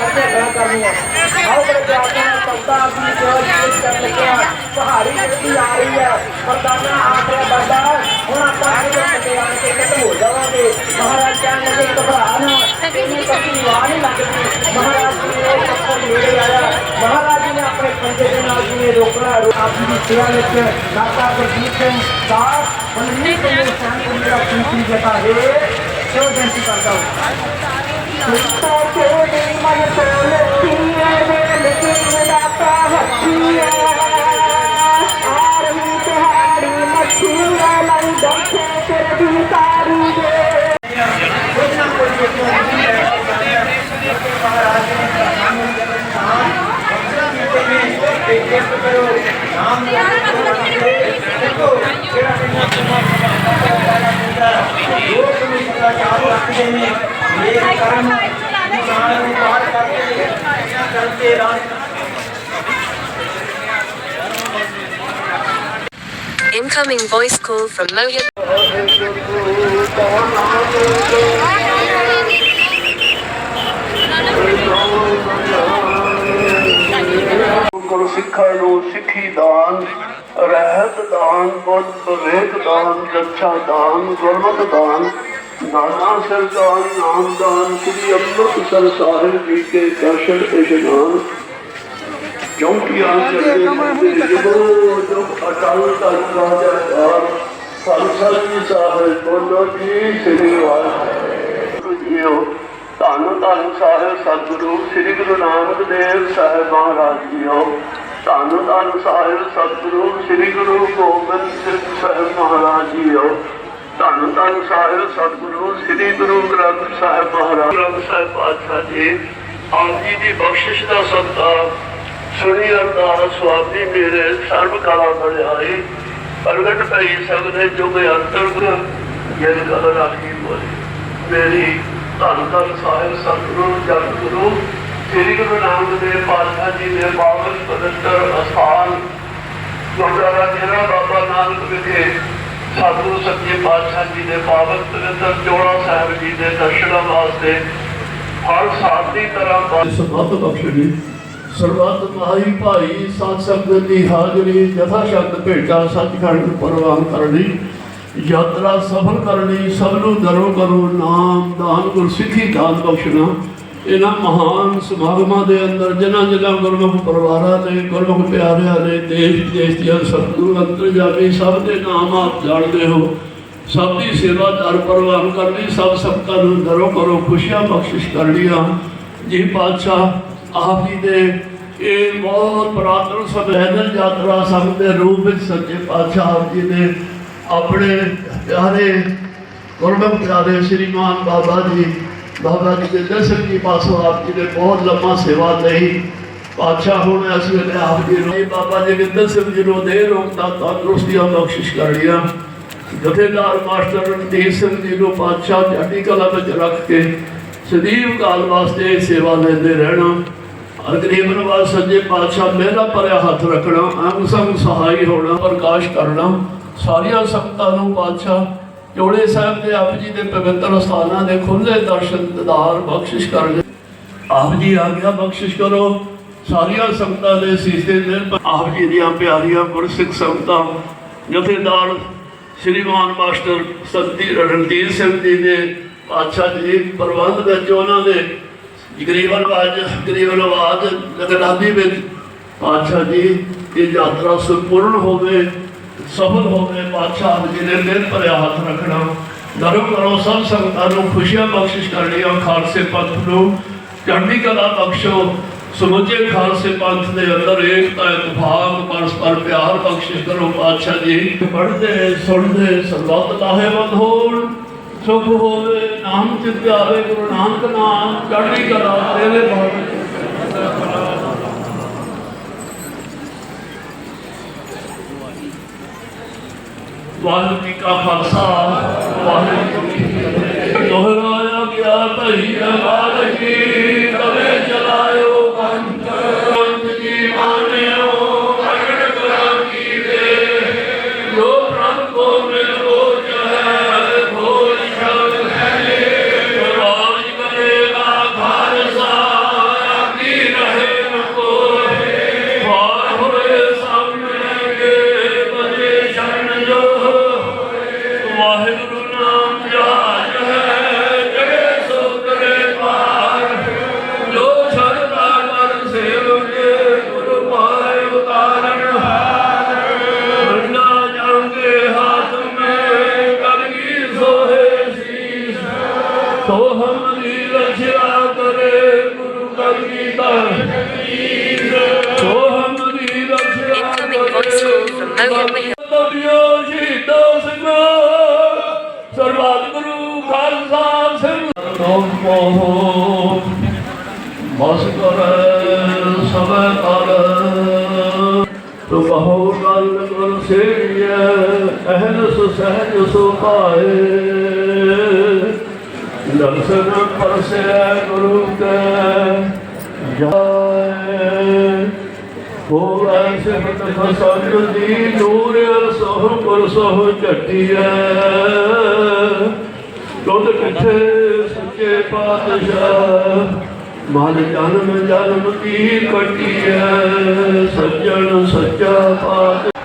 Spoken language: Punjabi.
ਕਰਦੇ ਗਾਂ ਕਰਨੀ ਆਓ ਬੜੇ ਪਿਆਰ ਨਾਲ ਸੰਤਾ ਆਪਣੀ ਸੇਵਾ ਸ਼ੁਰੂ ਕਰਨ ਲੱਗੇ ਹਾਂ ਪਹਾੜੀ ਜਿਹੜੀ ਆ ਰਹੀ ਹੈ ਮਰਦਾਨਾ ਆਖਰਾ ਬੰਦਾ। ਹੁਣ ਆਪਾਂ ਇਹਦੇ ਕੱਟੇ ਆਣ ਕੇ ਖਤਮ ਹੋ ਜਾਵਾਂਗੇ। ਮਹਾਰਾਜ ਕਹਿਣ ਲੱਗੇ ਘਬਰਾ ਨਾ ਇਹਨੂੰ ਕਦੀ ਵਾਹ ਨਹੀਂ ਲੱਗਦੀ। ਮਹਾਰਾਜ ਜੀ ਨੇ ਪੱਥਰ ਨੇੜੇ ਆਇਆ। ਮਹਾਰਾਜ ਜੀ ਨੇ ਆਪਣੇ ਪੰਜੇ ਦੇ ਨਾਲ ਜਿਵੇਂ ਰੋਕਣਾ। ਆਪ ਦੀ ਸੇਵਾ ਵਿੱਚ ਦਾਤਾ ਗੁਰਦੀਪ ਸਿੰਘ ਸਾਹਿਬ ਬਲਵੀਰ ਸਿੰਘ ਸੈਨ ਮੇਰਾ ਕੀਮਤੀ ਜਤਾ ਹੈ। ਜੋ ਬੇਨਤੀ ਕਰਦਾ ਹਾਂ। Incoming voice call from Mohit. ਗੁਰ ਸਿੱਖਾਂ ਨੂੰ ਸਿੱਖੀ ਦਾਨ ਰਹਿਤ ਦਾਨ ਬੁੱਧ ਵਿਵੇਕ ਦਾਨ ਰੱਛਾ ਦਾਨ ਗੁਰਮਤਿ ਦਾਨ ਨਾਨਾ ਸਰਦਾਨ ਨਾਮ ਦਾਨ ਸ੍ਰੀ ਅੰਮ੍ਰਿਤਸਰ ਸਾਹਿਬ ਜੀ ਕੇ ਦਰਸ਼ਨ ਇਸ਼ਨਾਨ ਚੌਂਕੀਆਂ ਚੜ੍ਹਦੇ ਜਗੋ ਜੋ ਅਟਲ ਤਨ ਰਾਜਾ ਦਾਰ ਸੰਸਦ ਜੀ ਸਾਹਿਬ ਬੋਲੋ ਜੀ ਸ੍ਰੀ ਵਾਹਿਗੁਰੂ ਧੰਨ ਧੰਨ ਸਾਹਿਬ ਸਤਿਗੁਰੂ ਸ੍ਰੀ ਗੁਰੂ ਨਾਨਕ ਦੇਵ ਸਾਹਿਬ ਮਹਾਰਾਜ ਜੀਓ। ਧੰਨ ਧੰਨ ਸਾਹਿਬ ਸਤਿਗੁਰੂ ਸ੍ਰੀ ਗੁਰੂ ਗੋਬਿੰਦ ਸਿੰਘ ਸਾਹਿਬ ਮਹਾਰਾਜ ਜੀਓ। ਧੰਨ ਧੰਨ ਸਾਹਿਬ, ਸਤਿਗੁਰੂ, ਸ੍ਰੀ ਗੁਰੂ ਗ੍ਰੰਥ ਸਾਹਿਬ ਮਹਾਰਾਜ। ਗ੍ਰੰਥ ਸਾਹਿਬ ਪਾਤਸ਼ਾਹ ਜੀ, ਆਪ ਜੀ ਦੀ ਬਖਸ਼ਿਸ਼ ਦਾ ਸਦਕਾ ਸੁਣੀ ਅਰਦਾਸ ਸੁਆਮੀ ਮੇਰੇ ਸਰਬ ਕਲਾ ਬੜਾਈ ਪ੍ਰਗਟ ਭਈ ਸਗਨੇ ਜੁਗ ਅੰਤਰ ਗੁਰ ਜਿਨ ਕਲ ਰਾਖੀ ਬੋਲੇ ਮੇਰੀ ਧੰਨ ਧੰਨ ਸਾਹਿਬ, ਸਤਿਗੁਰੂ ਜਗਤ ਗੁਰੂ ਸ੍ਰੀ ਗੁਰੂ ਨਾਨਕ ਦੇਵ ਪਾਤਸ਼ਾਹ ਜੀ ਦੇ ਪਾਵਨ ਪਵਿੱਤਰ ਅਸਥਾਨ। ਗੁਰਦੁਆਰਾ ਡੇਰਾ ਬਾਬਾ ਨਾਨਕ ਵਿਖੇ ਸਾਧੂ ਸੱਚੇ ਪਾਤਸ਼ਾਹ ਜੀ ਦੇ ਪਾਵਨ ਪਵਿੱਤਰ ਜੋੜਾ ਸਾਹਿਬ ਜੀ ਦੇ ਦਰਸ਼ਨਾਂ ਵਾਸਤੇ ਹਰ ਸਾਲ ਦੀ ਤਰ੍ਹਾਂ ਸਬਤ ਬਖਸ਼ਣੀ ਸਰਬੱਤ ਮਾਈ ਭਾਈ ਸਾਧ ਸੰਗਤ ਦੀ ਹਾਜ਼ਰੀ ਜਥਾ ਸ਼ਬਦ ਭੇਟਾ, ਸੱਚਖੰਡ ਪ੍ਰਵਾਨ ਕਰਨੀ, ਯਾਤਰਾ ਸਫਲ ਕਰਨੀ, ਸਭ ਨੂੰ ਦਰੋ ਕਰੋ ਨਾਮ ਦਾਨ ਗੁਰਸਿੱਖੀ ਦਾਨ ਬਖਸ਼ਣਾ। ਇਹਨਾਂ ਮਹਾਨ ਸਮਾਗਮਾਂ ਦੇ ਅੰਦਰ ਜਿਨ੍ਹਾਂ ਜਿਨ੍ਹਾਂ ਗੁਰਮੁਖ ਪਰਿਵਾਰਾਂ ਨੇ ਗੁਰਮੁਖ ਪਿਆਰਿਆਂ ਨੇ ਦੇਸ਼ ਵਿਦੇਸ਼ ਦੀਆਂ ਸਤਿਗੁਰੂ ਅੰਤਰਜਾਮੀ ਸਭ ਦੇ ਨਾਮ ਆਪ ਜਾਣਦੇ ਹੋ। ਸਭ ਦੀ ਸੇਵਾ ਦਰ ਪ੍ਰਵਾਨ ਕਰਨੀ, ਸਭ ਸੰਗਤਾਂ ਨੂੰ ਦਰੋ ਕਰੋ ਖੁਸ਼ੀਆਂ ਬਖਸ਼ਿਸ਼ ਕਰਨੀਆਂ। ਜੀ ਪਾਤਸ਼ਾਹ, ਆਪ ਜੀ ਦੇ ਇਹ ਬਹੁਤ ਪ੍ਰਾਤਨ ਸਭੈਦਨ ਯਾਤਰਾ ਸੰਗ ਦੇ ਰੂਪ ਵਿੱਚ ਸੱਚੇ ਪਾਤਸ਼ਾਹ ਆਪ ਜੀ ਨੇ ਆਪਣੇ ਪਿਆਰੇ, ਗੁਰਮੁਖ ਪਿਆਰੇ ਸ਼੍ਰੀਮਾਨ ਬਾਬਾ ਜੀ ਬਾਬਾ ਜੀ ਸਿੰਘ ਜੀ ਕੀ ਪਾਸੋਂ ਆਪ ਜੀ ਨੇ ਬਹੁਤ ਲੰਮਾ ਸੇਵਾ ਲਈ। ਪਾਤਸ਼ਾਹ ਹੁਣ ਇਸ ਵੇਲੇ ਆਪ ਜੀ ਨੂੰ ਬਾਬਾ ਜੀ ਗਿੰਦਰ ਸਿੰਘ ਜੀ ਨੂੰ ਦੇ ਰੋਗਤਾ ਤੰਦਰੁਸਤੀਆਂ ਬਖਸ਼ਿਸ਼ ਕਰ ਲਿਆ ਜਥੇਦਾਰ ਮਾਸਟਰ ਰਣਜੀਤ ਸਿੰਘ ਜੀ ਨੂੰ ਪਾਤਸ਼ਾਹ ਚੜ੍ਹਦੀ ਕਲਾ ਵਿੱਚ ਰੱਖ ਕੇ ਸਦੀਵ ਕਾਲ ਵਾਸਤੇ ਸੇਵਾ ਲੈਂਦੇ ਰਹਿਣਾ। ਹਰ ਗਰੀਬ ਨਵਾਜ਼ ਸੱਜੇ ਪਾਤਸ਼ਾਹ ਮੇਰਾ ਭਰਿਆ ਹੱਥ ਰੱਖਣਾ, ਅੰਗ ਸੰਗ ਸਹਾਈ ਹੋਣਾ, ਪ੍ਰਕਾਸ਼ ਕਰਨਾ, ਸਾਰੀਆਂ ਸੰਗਤਾਂ ਨੂੰ ਪਾਤਸ਼ਾਹ ਜੋੜੇ ਸਾਹਿਬ ਦੇ ਆਪ ਜੀ ਦੇ ਪਵਿੱਤਰ ਸਥਾਨਾਂ ਦੇ ਖੁੱਲੇ ਦਰਸ਼ਨ, ਦਿਦਾਰ ਬਖਸ਼ਿਸ਼ ਕਰਨ ਆਪ ਜੀ ਆਗਿਆ ਬਖਸ਼ਿਸ਼ ਕਰੋ। ਸਾਰੀਆਂ ਸੰਗਤਾਂ ਦੇ ਸੀਸੇ ਨਿਰਭ ਆਪ ਜੀ ਦੀਆਂ ਪਿਆਰੀਆਂ ਗੁਰਸਿੱਖ ਸੰਗਤਾਂ, ਜਥੇਦਾਰ ਸ਼੍ਰੀਮਾਨ ਮਾਸਟਰ ਸੰਤੀ ਰਣਜੀਤ ਸਿੰਘ ਜੀ ਦੇ ਪਾਤਸ਼ਾਹ ਜੀ, ਪ੍ਰਬੰਧ ਵਿੱਚ ਉਹਨਾਂ ਦੇ ਗਰੀਬਨ ਵਾਜ ਗਰੀਬਨ ਵਾਜ ਲਗਨਾਦੀ ਵਿੱਚ ਪਾਤਸ਼ਾਹ ਜੀ ਇਹ ਯਾਤਰਾ ਸੰਪੂਰਨ ਹੋਵੇ। ਸਫਲ ਹੋਵੇ ਪਾਤਸ਼ਾਹ ਜੀ ਨੇ ਦਿਲ ਭਰਿਆ ਹੱਥ ਰੱਖਣਾ। ਨਰਮ ਕਰੋ, ਸਭ ਸੰਗਤਾਂ ਨੂੰ ਖੁਸ਼ੀਆਂ ਬਖਸ਼ਿਸ਼ ਕਰਨੀਆਂ ਖਾਲਸੇ ਪੰਥ ਨੂੰ। ਚੜ੍ਹਦੀ ਕਲਾ ਬਖਸ਼ੋ, ਸਮੁੱਚੇ ਖਾਲਸੇ ਪੰਥ ਦੇ ਅੰਦਰ ਏਕਤਾ ਇਤਫਾਕ ਪਰਸਪਰ ਪਿਆਰ ਬਖਸ਼ਿਸ਼ ਕਰੋ ਪਾਤਸ਼ਾਹ ਜੀ। ਪੜ੍ਹਦੇ, ਸੁਣਦੇ ਸਰਬੱਤ ਲਾਹੇਵੰਦ ਹੋਣ। ਸੁਖ ਹੋਵੇ, ਨਾਮ ਚਿਤ ਆਵੇ ਗੁਰੂ ਨਾਨਕ ਨਾਮ, ਚੜ੍ਹਦੀ ਕਲਾ ਤੇਰੇ ਭਾਵੇਂ ਵਾਹਿਗੁਰੂ ਜੀ ਕਾ ਖਾਲਸਾ ਵਾਹਿਗੁਰੂ ਜੀ ਕੀ ਫਤਿਹ। ਦੁਹਰਾਇਆ ਗਿਆ ਭਈ ਅਕਾਲ ਜੀ ਕਵੇ ਕੀਤਾ ਸੋ ਹਮਰੀ ਰਖਿਆ Incoming voice call from Mohit Mahil. ਤਬਿਓ ਸ਼ਹੀਦੋ ਸਿੰਘੋ ਸਰਬੱਤ ਗੁਰੂ ਖਾਲਸਾ ਸਿੰਘ ਨਾਮ ਮੋਹ ਮਸ ਕਰੈ ਸਭੈ ਕਰ ਤੋ ਬਹੁ ਗੱਲ ਕਰ ਸੇਈਐ, ਅਹਨਸ ਸਹਿਜ ਸੁਭਾਏ ਲਖਨ ਪਰਸੈ ਗੁਰੂ ਕੈ ਜਾਏ ਹੋਵੇ ਸਿਮਤ ਫਸਲ ਦੀ ਨੂਰ ਸੋਹ ਪੁਰ ਸੋਹ ਝਟੀਐ ਦੁੱਧ ਕਿੱਥੇ ਸੱਚੇ ਪਾਤਸ਼ਾਹ ਮਨ ਜਨਮ ਜਨਮ ਕੀ ਕਟੀਐ ਸੱਜਣ ਸੱਚਾ ਪਾਤ